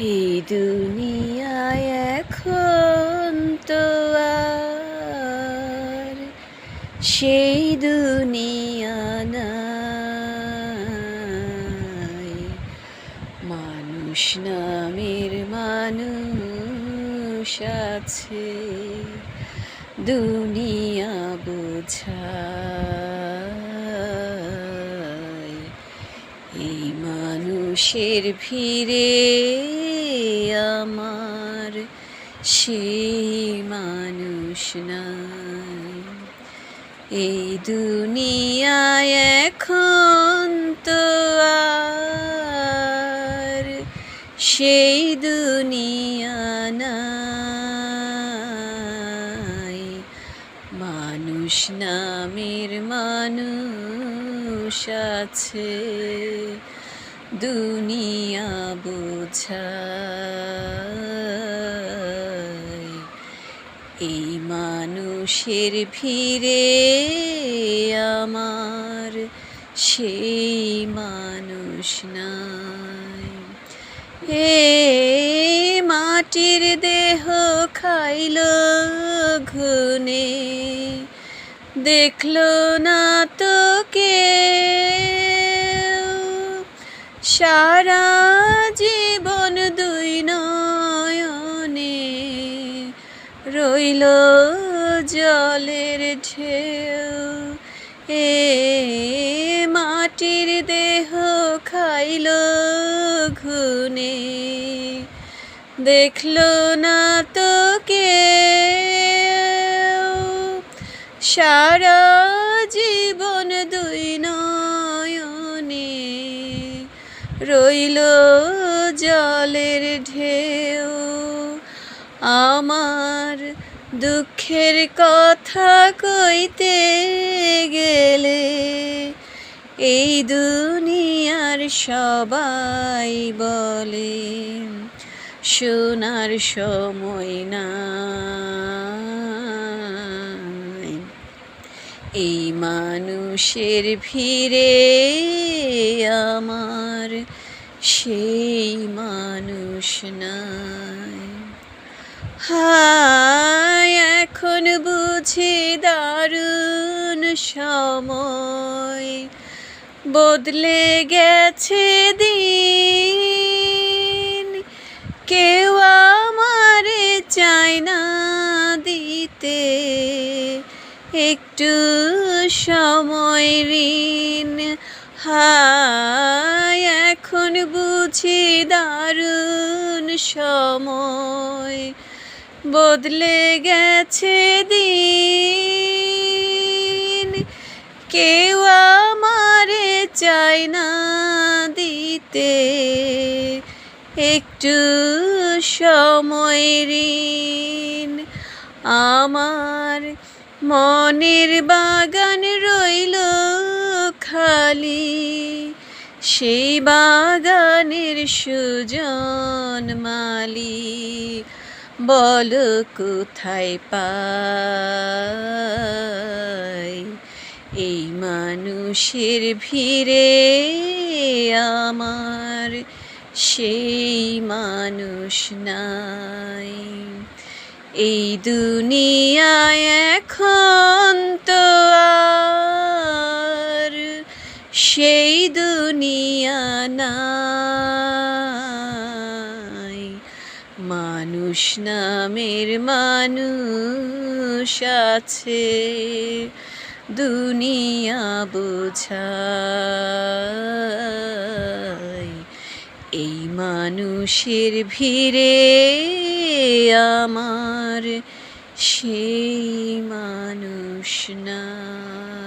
এই দুনিয়ায় এখন তো আর সেই দুনিয়া নাই। মানুষ নামের মানুষ আছে, দুনিয়া বোঝায়। এই মানুষের ভিড়ে আমার সেই মানুষ নাই। এই দুনিয়ায় এখন তো আর সেই দুনিয়া নাই। মানুষ নামের মানুষ আছে। দুনিয়া বোঝায়। এই মানুষের ভিড়ে আমার সেই মানুষ নাই। এ মাটির দেহ খাইল ঘুনে দেখল না তো কে সারা জীবন দুই নয়নে রইল জলের ঢেউ। এ মাটির দেহ খাইল ঘুনে দেখল না তো কে সারা রইল জলের ঢেউ। আমার দুঃখের কথা কইতে গেলে এই দুনিয়ার সবাই বলে শোনার সময় না এই মানুষের ভিড়ে আমার সেই মানুষ নাই। হায়, এখন বুঝি দারুণ সময়। বদলে গেছে দিন, কেউ আমারে চায় না দিতে। একটু সময় ঋণ এখন বুঝি দারুণ সময়। বদলে গেছে দিন, কেউ আমারে চায় না দিতে। একটু সময় ঋণ, আমার মনের বাগান রইল খালি। সেই বাগানের সুজন মালি বল কোথায় পাই এই মানুষের ভিড়ে আমার সেই মানুষ নাই। এই দুনিয়ায় এখন মানুষ নামের মানুষ আছে দুনিয়া বোঝায়। এই মানুষের ভিড়ে আমার সেই মানুষ নাই